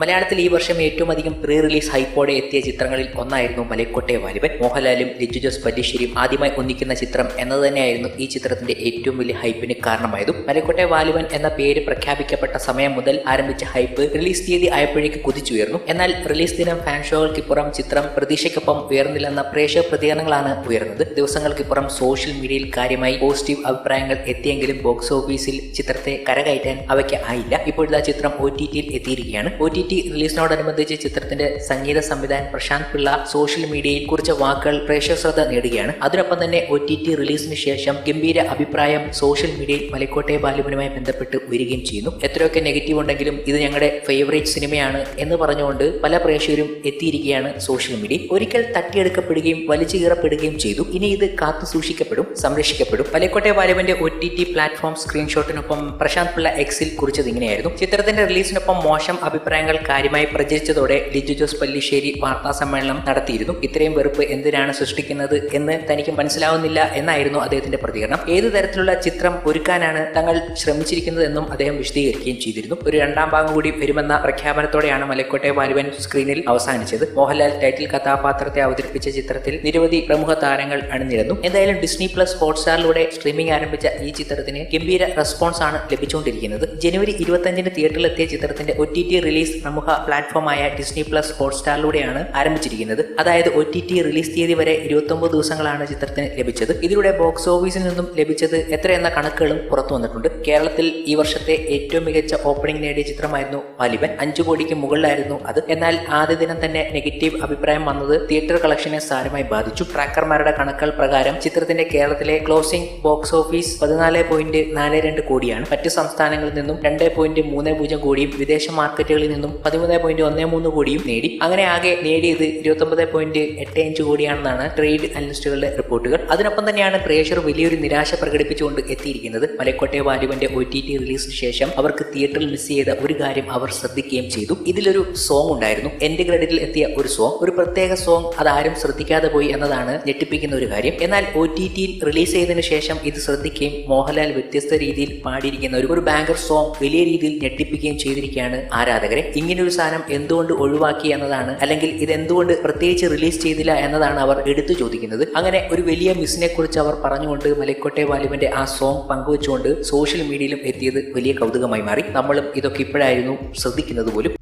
മലയാളത്തിൽ ഈ വർഷം ഏറ്റവും അധികം പ്രീ റിലീസ് ഹൈപ്പോടെ എത്തിയ ചിത്രങ്ങളിൽ ഒന്നായിരുന്നു മലക്കോട്ടെ വാലിബൻ മോഹൻലാലും ലിജു ജോസ് പല്ലിശ്ശേരിയും ആദ്യമായി ഒന്നിക്കുന്ന ചിത്രം എന്നത് തന്നെയായിരുന്നു ഈ ചിത്രത്തിന്റെ ഏറ്റവും വലിയ ഹൈപ്പിന് കാരണമായതും. മലക്കോട്ടെ വാലിബൻ എന്ന പേര് പ്രഖ്യാപിക്കപ്പെട്ട സമയം മുതൽ ആരംഭിച്ച ഹൈപ്പ് റിലീസ് തീയതി ആയപ്പോഴേക്ക് കുതിച്ചുയർന്നു. എന്നാൽ റിലീസ് ദിനം ഫാൻ ഷോകൾക്കിപ്പുറം ചിത്രം പ്രതീക്ഷയ്ക്കൊപ്പം ഉയർന്നില്ലെന്ന പ്രേക്ഷക പ്രതികരണങ്ങളാണ് ഉയർന്നത്. ദിവസങ്ങൾക്കിപ്പുറം സോഷ്യൽ മീഡിയയിൽ കാര്യമായി പോസിറ്റീവ് അഭിപ്രായങ്ങൾ എത്തിയെങ്കിലും ബോക്സ് ഓഫീസിൽ ചിത്രത്തെ കരകയറ്റാൻ അവയ്ക്ക് ആയില്ല. ഇപ്പോഴത്തെ ചിത്രം ഒ ടി ടിയിൽ എത്തിയിരിക്കുകയാണ്. ഒ ടി ടി റിലീസിനോടനുബന്ധിച്ച് ചിത്രത്തിന്റെ സംഗീത സംവിധായകൻ പ്രശാന്ത് പിള്ള സോഷ്യൽ മീഡിയയിൽ കുറിച്ച വാക്കുകൾ പ്രേക്ഷക ശ്രദ്ധ നേടുകയാണ്. അതിനൊപ്പം തന്നെ ഒ ടി ടി റിലീസിന് ശേഷം ഗംഭീര അഭിപ്രായം സോഷ്യൽ മീഡിയയിൽ മലക്കോട്ടെ ബാലുവിനുമായി ബന്ധപ്പെട്ട് ഉയരുകയും ചെയ്യുന്നു. എത്രയൊക്കെ നെഗറ്റീവ് ഉണ്ടെങ്കിലും ഇത് ഞങ്ങളുടെ ഫേവറേറ്റ് സിനിമയാണ് എന്ന് പറഞ്ഞുകൊണ്ട് പല പ്രേക്ഷകരും എത്തിയിരിക്കുകയാണ് സോഷ്യൽ മീഡിയ ഒരിക്കൽ തട്ടിയെടുക്കപ്പെടുകയും വലിച്ചു കീറപ്പെടുകയും ചെയ്തു. ഇനി ഇത് കാത്തു സൂക്ഷിക്കപ്പെടും സംരക്ഷിക്കപ്പെടും. മലക്കോട്ടെ ബാലുവിന്റെ ഒ ടി ടി പ്ലാറ്റ്ഫോം സ്ക്രീൻഷോട്ടിനൊപ്പം പ്രശാന്ത് പിള്ള എക്സിൽ കുറിച്ചത് ഇങ്ങനെയായിരുന്നു. ചിത്രത്തിന്റെ റിലീസിനൊപ്പം മോശം അഭിപ്രായങ്ങൾ കാര്യമായി പ്രചരിച്ചതോടെ ലിജു ജോസ് പല്ലിശ്ശേരി വാർത്താ സമ്മേളനം നടത്തിയിരുന്നു. ഇത്രയും വെറുപ്പ് എന്തിനാണ് സൃഷ്ടിക്കുന്നത് എന്ന് തനിക്ക് മനസ്സിലാവുന്നില്ല എന്നായിരുന്നു അദ്ദേഹത്തിന്റെ പ്രതികരണം. ഏത് തരത്തിലുള്ള ചിത്രം ഒരുക്കാനാണ് തങ്ങൾ ശ്രമിച്ചിരിക്കുന്നതെന്നും അദ്ദേഹം വിശദീകരിക്കുകയും ചെയ്തിരുന്നു. ഒരു രണ്ടാം ഭാഗം കൂടി വരുമെന്ന പ്രഖ്യാപനത്തോടെയാണ് മലക്കോട്ടെ വാലുവൻ സ്ക്രീനിൽ അവസാനിച്ചത്. മോഹൻലാൽ ടൈറ്റിൽ കഥാപാത്രത്തെ അവതരിപ്പിച്ച ചിത്രത്തിൽ നിരവധി പ്രമുഖ താരങ്ങൾ അണിനിരന്നു. എന്തായാലും ഡിസ്നി പ്ലസ് ഹോട്ട്സ്റ്റാറിലൂടെ സ്ട്രീമിംഗ് ആരംഭിച്ച ഈ ചിത്രത്തിന് ഗംഭീര റെസ്പോൺസ് ആണ് ലഭിച്ചുകൊണ്ടിരിക്കുന്നത്. ജനുവരി ഇരുപത്തഞ്ചിന് തിയേറ്ററിലെത്തിയ ചിത്രത്തിന്റെ ഒ ടി ടി റിലീസ് പ്രമുഖ പ്ലാറ്റ്ഫോമായ ഡിസ്നി പ്ലസ് ഹോട്ട്സ്റ്റാറിലൂടെയാണ് ആരംഭിച്ചിരിക്കുന്നത്. അതായത് ഒ ടി ടി റിലീസ് തീയതി വരെ ഇരുപത്തൊമ്പത് ദിവസങ്ങളാണ് ചിത്രത്തിന് ലഭിച്ചത്. ഇതിലൂടെ ബോക്സ് ഓഫീസിൽ നിന്നും ലഭിച്ചത് എത്രയെന്ന കണക്കുകളും പുറത്തു വന്നിട്ടുണ്ട്. കേരളത്തിൽ ഈ വർഷത്തെ ഏറ്റവും മികച്ച ഓപ്പണിംഗ് നേടിയ ചിത്രമായിരുന്നു വാലിബൻ അഞ്ചു കോടിക്ക് മുകളിലായിരുന്നു അത്. എന്നാൽ ആദ്യ ദിനം തന്നെ നെഗറ്റീവ് അഭിപ്രായം വന്നത് തിയേറ്റർ കളക്ഷനെ സാരമായി ബാധിച്ചു. ട്രാക്കർമാരുടെ കണക്കുകൾ പ്രകാരം ചിത്രത്തിന്റെ കേരളത്തിലെ ക്ലോസിംഗ് ബോക്സ് ഓഫീസ് പതിനാല് പോയിന്റ് നാല് രണ്ട് കോടിയാണ്. മറ്റ് സംസ്ഥാനങ്ങളിൽ നിന്നും രണ്ട് പോയിന്റ് മൂന്ന് പൂജ്യം കോടിയും വിദേശ മാർക്കറ്റുകളിൽ നിന്നും പതിമൂന്ന് പോയിന്റ് ഒന്ന് മൂന്ന് കോടിയും നേടി. അങ്ങനെ ആകെ നേടിയത് ഇരുപത്തൊമ്പത് പോയിന്റ് എട്ട് അഞ്ച് കോടിയാണെന്നാണ് ട്രേഡ് അനലിസ്റ്റുകളുടെ റിപ്പോർട്ടുകൾ. അതിനൊപ്പം തന്നെയാണ് പ്രേക്ഷർ വലിയൊരു നിരാശ പ്രകടിപ്പിച്ചുകൊണ്ട് എത്തിയിരിക്കുന്നത്. മലക്കോട്ടെ വാലുവിന്റെ ഒ ടി ടി റിലീസിന് ശേഷം അവർക്ക് തിയേറ്ററിൽ മിസ് ചെയ്ത ഒരു കാര്യം അവർ ശ്രദ്ധിക്കുകയും ചെയ്തു. ഇതിലൊരു സോങ് ഉണ്ടായിരുന്നു. എന്റെ ക്രെഡിറ്റിൽ എത്തിയ ഒരു സോങ് ഒരു പ്രത്യേക സോങ് അതാരും ശ്രദ്ധിക്കാതെ പോയി എന്നതാണ് ഞെട്ടിപ്പിക്കുന്ന ഒരു കാര്യം. എന്നാൽ ഒ ടി ടിയിൽ റിലീസ് ചെയ്തതിനു ശേഷം ഇത് ശ്രദ്ധിക്കുകയും മോഹൻലാൽ വ്യത്യസ്ത രീതിയിൽ പാടിയിരിക്കുന്ന ഒരു ബാങ്കർ സോങ് വലിയ രീതിയിൽ ഞെട്ടിപ്പിക്കുകയും ചെയ്തിരിക്കുകയാണ് ആരാധകരെ. ഇങ്ങനെ ഒരു സാധനം എന്തുകൊണ്ട് ഒഴിവാക്കി എന്നതാണ് അല്ലെങ്കിൽ ഇത് എന്തുകൊണ്ട് പ്രത്യേകിച്ച് റിലീസ് ചെയ്തില്ല എന്നതാണ് അവർ എടുത്തു ചോദിക്കുന്നത്. അങ്ങനെ ഒരു വലിയ മിസ്സിനെ കുറിച്ച് അവർ പറഞ്ഞുകൊണ്ട് മലക്കോട്ടെ വാലിബന്റെ ആ സോങ് പങ്കുവെച്ചുകൊണ്ട് സോഷ്യൽ മീഡിയയിലും എത്തിയത് വലിയ കൗതുകമായി മാറി. നമ്മളും ഇതൊക്കെ ഇപ്പോഴായിരുന്നു ശ്രദ്ധിക്കുന്നത് പോലും.